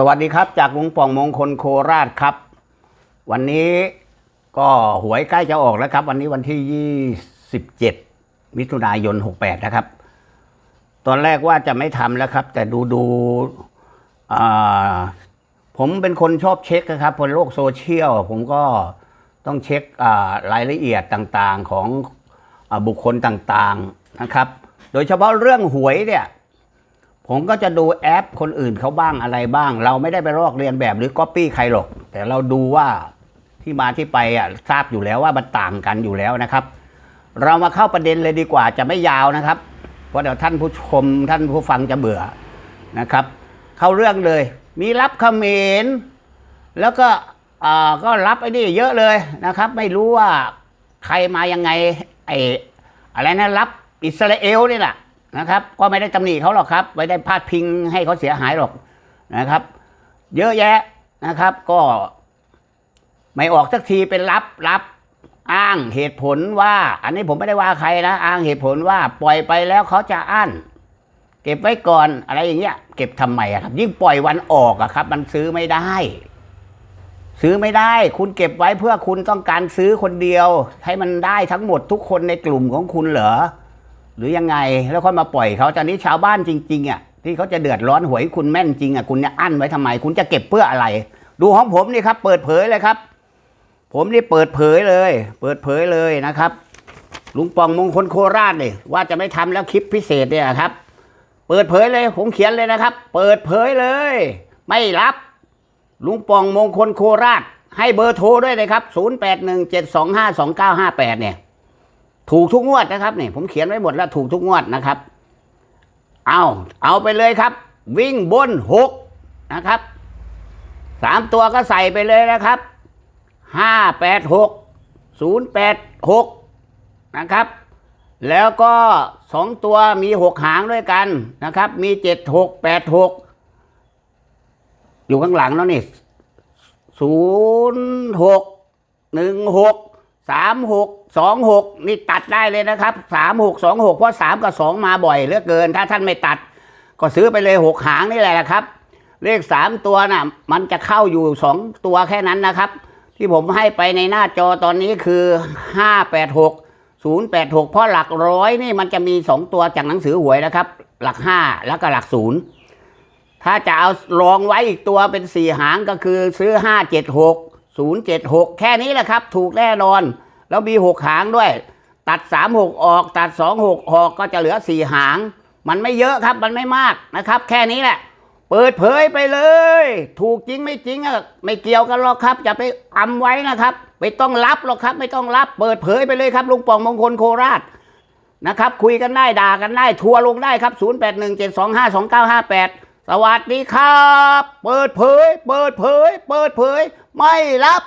สวัสดีครับจากลุงป่องมงคลโคราชครับ วันนี้ก็หวยใกล้จะออกแล้วครับ วันนี้วันที่ 27 มิถุนายน 68 นะครับ ตอนแรกว่าจะไม่ทำแล้วครับ แต่ดูดูผมเป็นคนชอบเช็คนะครับบนโลกโซเชียล ผมก็ต้องเช็คอ่ารายละเอียดต่างๆของอบุคคลต่างๆนะครับ โดยเฉพาะเรื่องหวยเนี่ย ผมก็จะดูแอปคนอื่นเขาบ้างอะไรบ้าง เราไม่ได้ไปลอกเรียนแบบหรือก๊อปปี้ใครหรอก แต่เราดูว่าที่มาที่ไปอะทราบอยู่แล้วว่ามันต่างกันอยู่แล้วนะครับ เรามาเข้าประเด็นเลยดีกว่าจะไม่ยาวนะครับ เพราะเดี๋ยวท่านผู้ชมท่านผู้ฟังจะเบื่อนะครับ เข้าเรื่องเลย มีรับเขมรแล้วก็อ่าก็รับไอ้นี่เยอะเลยนะครับ ไม่รู้ว่าใครมายังไงไอ้อะไรนะรับอิสราเอลนี่แหละ นะครับ ก็ไม่ได้ตำหนิเขาหรอกครับไม่ได้พาดพิงให้เขาเสียหายหรอกนะครับ เยอะแยะนะครับ ก็ไม่ออกสักทีเป็นรับรับอ้างเหตุผลว่า อันนี้ผมไม่ได้ว่าใครนะอ้างเหตุผลว่าปล่อยไปแล้วเขาจะอั้นเก็บไว้ก่อนอะไรอย่างเงี้ย เก็บทำไมอะครับ ยิ่งปล่อยวันออกอะครับ มันซื้อไม่ได้ ซื้อไม่ได้ คุณเก็บไว้เพื่อคุณต้องการซื้อคนเดียว ให้มันได้ทั้งหมดทุกคนในกลุ่มของคุณเหรอ หรือยังไงแล้วค่อยมาปล่อยเขาตอนนี้ชาวบ้านจริงๆอะที่เขาจะเดือดร้อนหวยคุณแม่นจริงอะคุณเนี่ยอั้นไว้ทำไม คุณจะเก็บเพื่ออะไร ดูของผมนี่ครับ เปิดเผยเลยครับ ผมนี่เปิดเผยเลย เปิดเผยเลยนะครับลุงปองมงคลโคราชเนี่ยว่าจะไม่ทำแล้วคลิปพิเศษเนี่ยครับ เปิดเผยเลย ผมเขียนเลยนะครับ เปิดเผยเลย ไม่รับลุงปองมงคลโคราช ให้เบอร์โทรด้วยนะครับ 0817252958 เนี่ย ถูกทุกงวดนะครับนี่ผมเขียนไว้หมดแล้วถูกทุกงวดนะครับ เอาเอาไปเลยครับ วิ่งบนหกนะครับสามตัวก็ใส่ไปเลยนะครับห้าแปดหกศูนย์แปดหกนะครับ แล้วก็สองตัวมีหกหางด้วยกันนะครับ มีเจ็ดหกแปดหกอยู่ข้างหลังแล้วนี่ศูนย์หกหนึ่งหก สามหกสองหกนี่ตัดได้เลยนะครับสามหกสองหกเพราะสามกับสองมาบ่อยเหลือเกิน ถ้าท่านไม่ตัด ก็ซื้อไปเลยหกหางนี่แหละนะครับ เลขสามตัวน่ะ มันจะเข้าอยู่สองตัวแค่นั้นนะครับ ที่ผมให้ไปในหน้าจอตอนนี้คือห้าแปดหกศูนย์แปดหกเพราะหลักร้อยนี่มันจะมีสองตัวจากหนังสือหวยนะครับ หลักห้าแล้วก็หลักศูนย์ถ้าจะเอารองไว้อีกตัวเป็นสี่หางก็คือซื้อห้าเจ็ดหก ศูนย์เจ็ดหกแค่นี้แหละครับ ถูกแน่นอน แล้วมีหกหางด้วย ตัดสามหกออก ตัดสองหกออกก็จะเหลือสี่หาง มันไม่เยอะครับ มันไม่มากนะครับ แค่นี้แหละ เปิดเผยไปเลย ถูกจริงไม่จริงอะไม่เกี่ยวกันหรอกครับอย่าไปอำไว้นะครับ ไม่ต้องรับหรอกครับ ไม่ต้องรับ เปิดเผยไปเลยครับ ลุงปองมงคลโคราชนะครับ คุยกันได้ด่ากันได้ ทัวร์ลงได้ครับ 0817252958 สวัสดีครับ เปิดเผย เปิดเผย เปิดเผย ไม่รับ